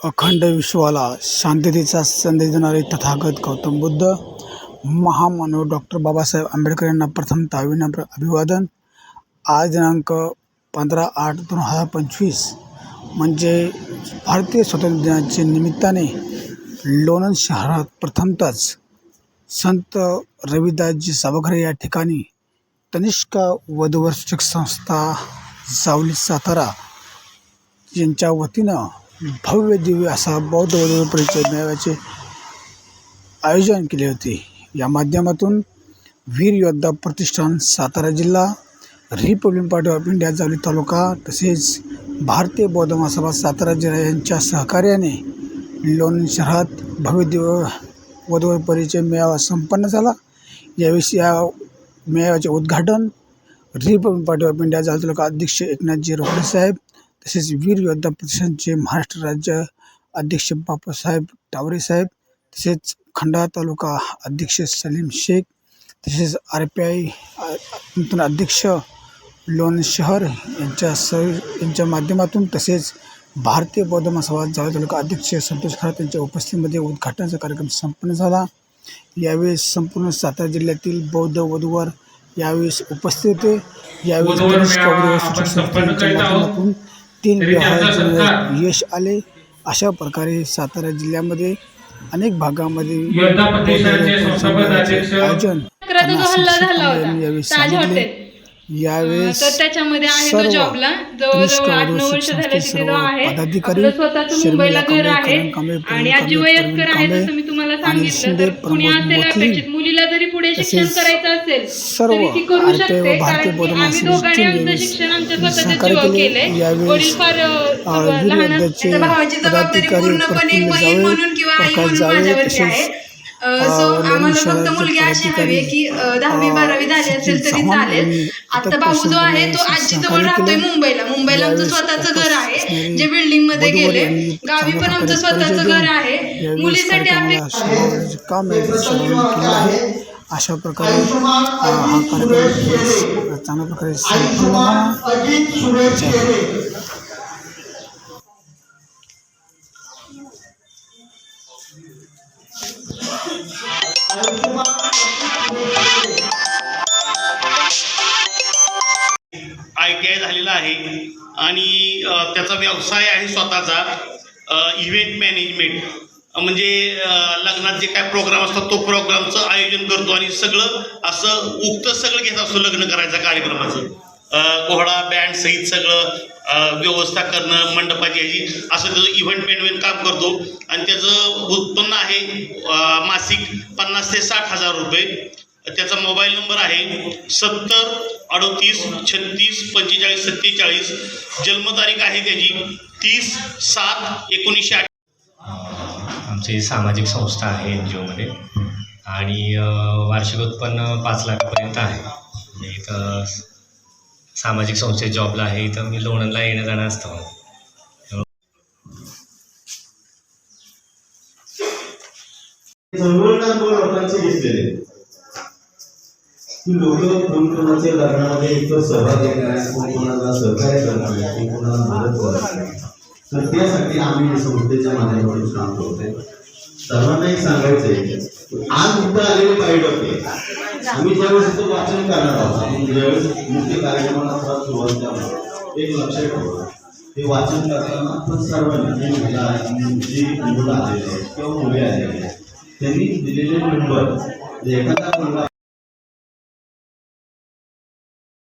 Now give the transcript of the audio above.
अखंड विश्वाला शांततेचा संदेश देणारे तथागत गौतम बुद्ध महामानव डॉक्टर बाबासाहेब आंबेडकर यांना प्रथमतः विनम्र अभिवादन. आज दिनांक पंधरा आठ दोन हजार पंचवीस म्हणजे भारतीय स्वातंत्र्य दिनाच्या निमित्ताने लोणंद शहरात प्रथमतच संत रविदासजी सभागृह या ठिकाणी तनिष्का वधवर्षक संस्था सावली सातारा यांच्या वतीनं भव्य दिव्य असा बौद्ध वैभव परिचय मेळाव्याचे आयोजन केले होते. या माध्यमातून वीर योद्धा प्रतिष्ठान सातारा जिल्हा Republic Party of India Jawali taluka तसेच भारतीय बौद्ध महासभा सातारा जिल्हा यांच्या सहकार्याने लोणी शहरात भव्य दिव्य वधूवर परिचय मेळावा संपन्न झाला. याविषयी या मेळाव्याचे उद्घाटन Republic Party of India Jawali taluka अध्यक्ष एकनाथजी रोकडे साहेब तसेच वीर योद्धा प्रतिष्ठानचे महाराष्ट्र राज्य अध्यक्ष बापूसाहेब टावरे साहेब तसेच खंडाळा तालुका अध्यक्ष सलीम शेख तसेच आर पी आय नूतन अध्यक्ष लोण शहर यांच्या स यांच्या माध्यमातून तसेच भारतीय बौद्ध महासभा जावळ तालुका अध्यक्ष संतोष खरात यांच्या उपस्थितीमध्ये उद्घाटनाचा कार्यक्रम संपन्न झाला. यावेळी संपूर्ण सातारा जिल्ह्यातील बौद्ध वधूवर यावेळेस उपस्थित होते. यावेळी तीन सत्कार यश आले. अशा प्रकारे सातारा जिल्ह्यामध्ये अनेक भागामध्ये आयोजन यावेळेस तर त्याच्यामध्ये आहे तो जॉबला जवळजवळ आठ नऊ वर्ष झाले तिथे तो आहे. आपलं स्वतःचं मुंबईला घर आहे. आणि आजी वयस्कर आहे जसं मी तुम्हाला सांगितलं. तर कुणी असेल अपेक्षित मुलीला जरी पुढे शिक्षण करायचं असेल तरी ती करू शकते. कारण की आम्ही दोघांनी आमचं शिक्षण आमच्या स्वतःच्या जीवावर केले. केलंय. वडील फार लहान भावाची जबाबदारी पूर्णपणे बहीण म्हणून किंवा आई म्हणून माझ्यावरती आहे. सो आम्हाला फक्त मुलगी अशी हवी आहे की दहावी बारावी झाली असेल तरी चालेल. आता भाऊ जो आहे तो आजीजवळ सहकार्य राहतोय. मुंबईला. मुंबईला आमचं स्वतःचं घर आहे. जे बिल्डिंगमध्ये गेले गावी पण आमचं स्वतःचं घर आहे. मुलीसाठी काम आहे आहे. अशा प्रकारे हा कार्यक्रम चांगल्या प्रकारे आणि त्याचा व्यवसाय आहे स्वतःचा इव्हेंट मॅनेजमेंट म्हणजे लग्नात जे काय प्रोग्राम असतात तो प्रोग्रामचं आयोजन करतो आणि सगळं असं उक्त सगळं घेत असतो लग्न करायचं कार्यक्रमाचं. कोहळा घोडा बँड सहित सगळं व्यवस्था करणं मंडपाची ह्याची असं त्याचं इव्हेंट मॅनेजमेंट काम करतो. आणि त्याचं उत्पन्न आहे मासिक पन्नास ते साठ हजार रुपये. त्याचा मोबाईल नंबर आहे सत्तर अडोतीस छत्तीस पंचेचाळीस सत्तेचाळीस. जन्मतारीख आहे त्याची तीस सात एकोणीसशे आठ. आमची सामाजिक संस्था आहे एन जी ओमध्ये आणि वार्षिक उत्पन्न पाच लाखापर्यंत आहे. म्हणजे इथं सामाजिक संस्थेत जॉबला आहे इथं मी लोणंदला येणं जाणं असतं लोकांचे दिसलेले की लोक कोण कोणाच्या लग्नामध्ये इतकं सहभागी येणार कोण कोणाला सहकार्य करणार नाही कोण कोणाला मदत करणार नाही तर त्यासाठी आम्ही या संस्थेच्या माध्यमातून काम करतोय. सर्वांना एक सांगायचं आहे आज मुद्दा आलेले पाहिजे होते आम्ही ज्यावेळेस तो वाचन करणार आहोत आपण ज्यावेळेस मुख्य कार्यक्रमाला सुरुवात करणार एक लक्षात ठेवा. हे वाचन करताना आपण सर्वांनी जी महिला आहेत, जी मुलं आलेली आहेत किंवा मुले आलेली आहेत त्यांनी दिलेले नंबर एखादा मुलगा